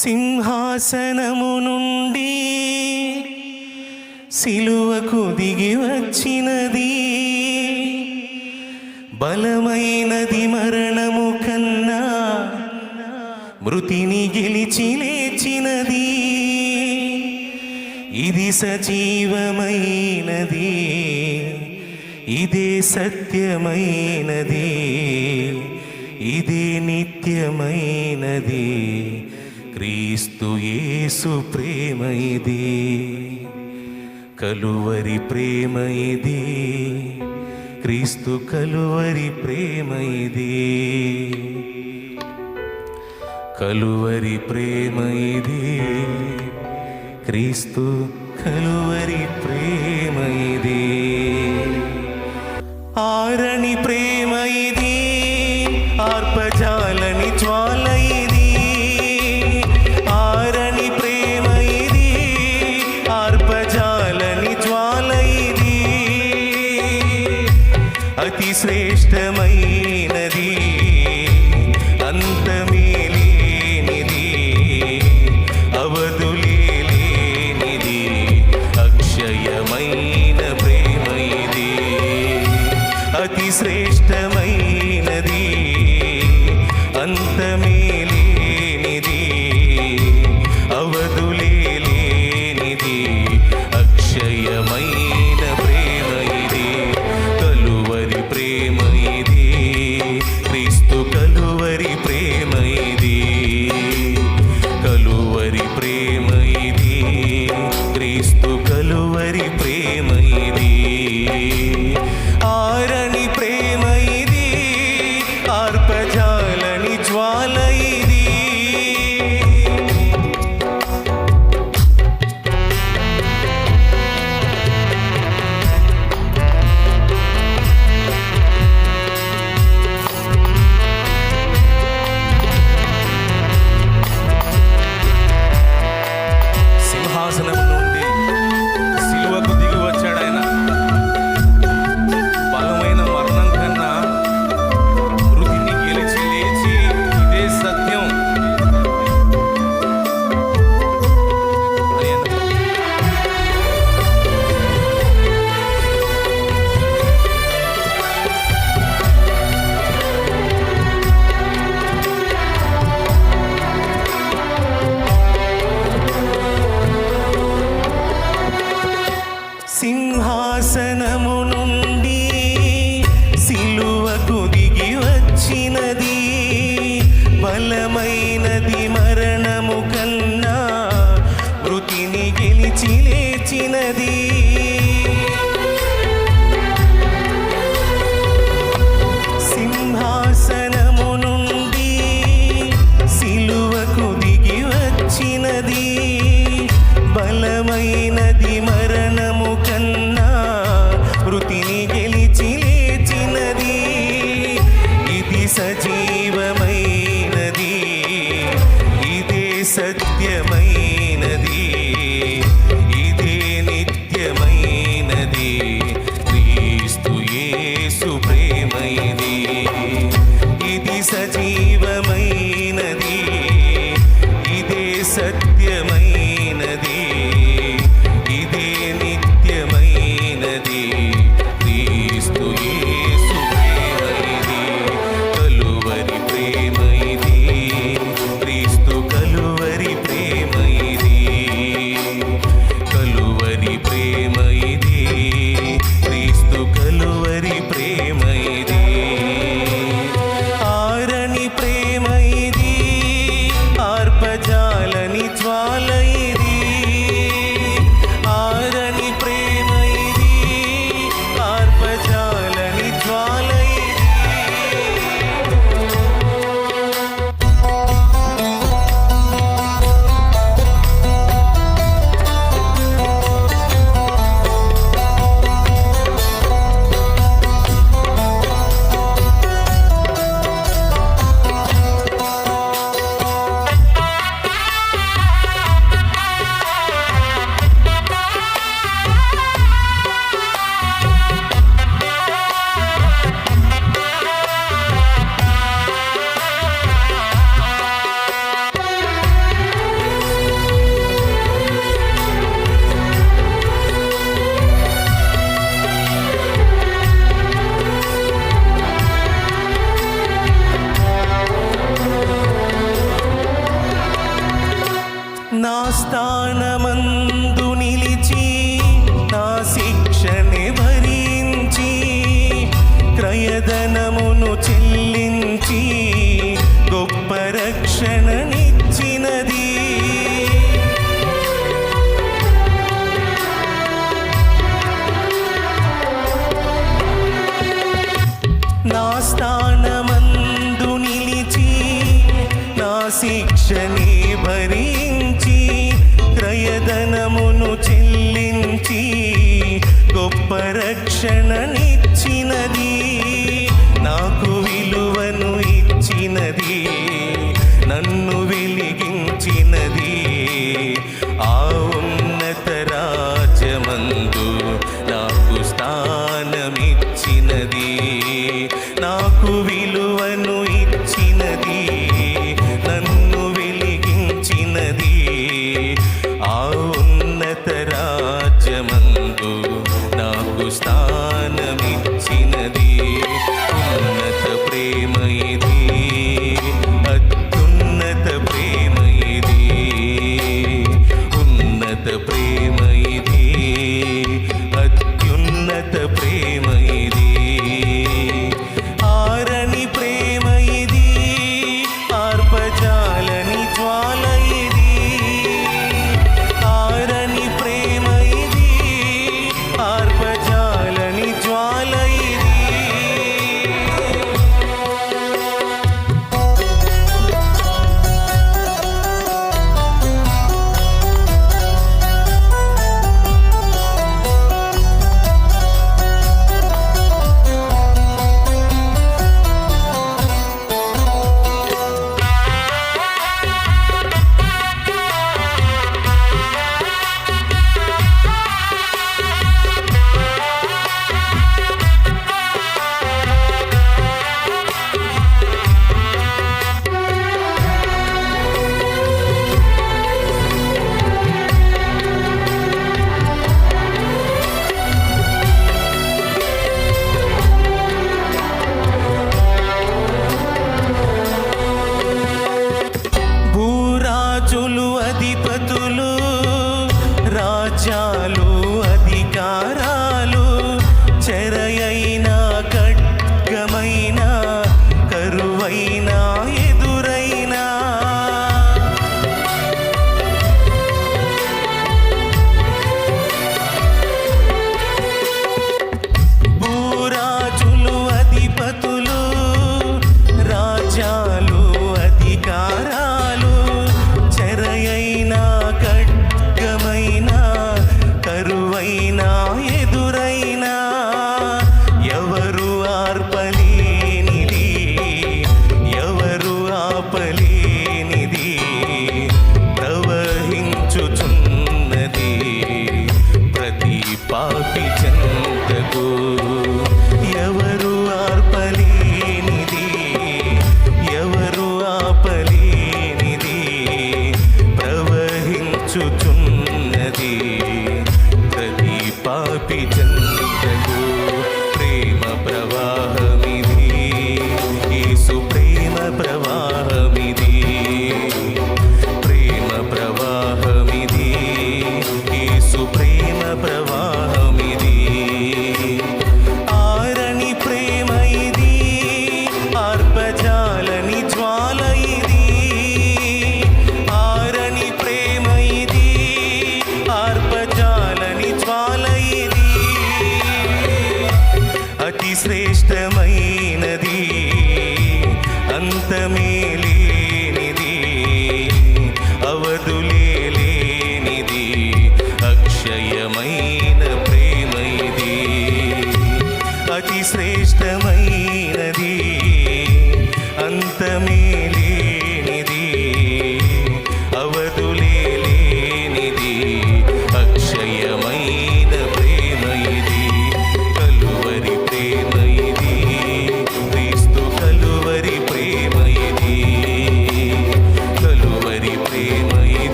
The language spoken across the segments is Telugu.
సింహాసనము నుండి సిలువకు దిగి వచ్చినది. బలమైనది మరణము కన్నా మృతిని గెలిచి లేచినది. ఇది సజీవమైనది ఇదే సత్యమైనది ఇదే నిత్యమైనది. క్రీస్తు యేసు ప్రేమ ఇది. కలువరి ప్రేమ ఇది. క్రీస్తు కలువరి ప్రేమ ఇది. కలువరి ప్రేమ ఇది. క్రీస్తు కలువరి ప్రేమ ఇది. అతి శ్రేష్టమైనది అంతమేలేనిది అవధులేనిది అక్షయమైన ప్రేమ ఇది. అతి శ్రేష్టమైన శిక్షని భరించి క్రయధనమును చెల్లించి గొప్ప రక్షణ நாயே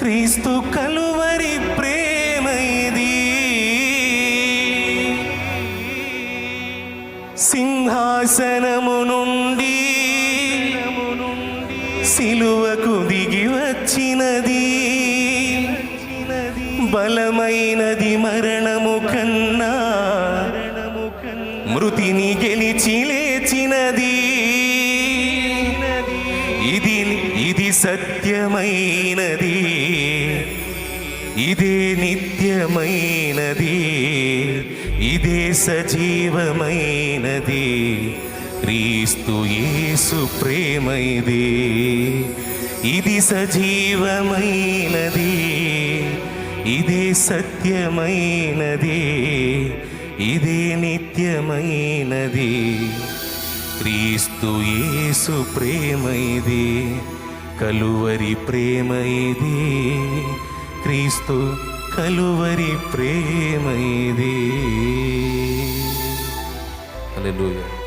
క్రీస్తు కలువరి ప్రేమ ఇది. సింహాసనము నుండి సిలువకు దిగి వచ్చినది. బలమైనది మరణము కన్నా మృతిని గెలిచిలే సత్యమైనది ఇదే నిత్యమైనది ఇదే సజీవమైనది క్రీస్తు యేసు ప్రేమ ఇదే ఇది సజీవమైనది ఇదే సత్యమైనది ఇదే నిత్యమైనది క్రీస్తు యేసు ప్రేమ ఇది కలువరి ప్రేమ ఇది. క్రీస్తు కలువరి ప్రేమ ఇది. హల్లెలూయా.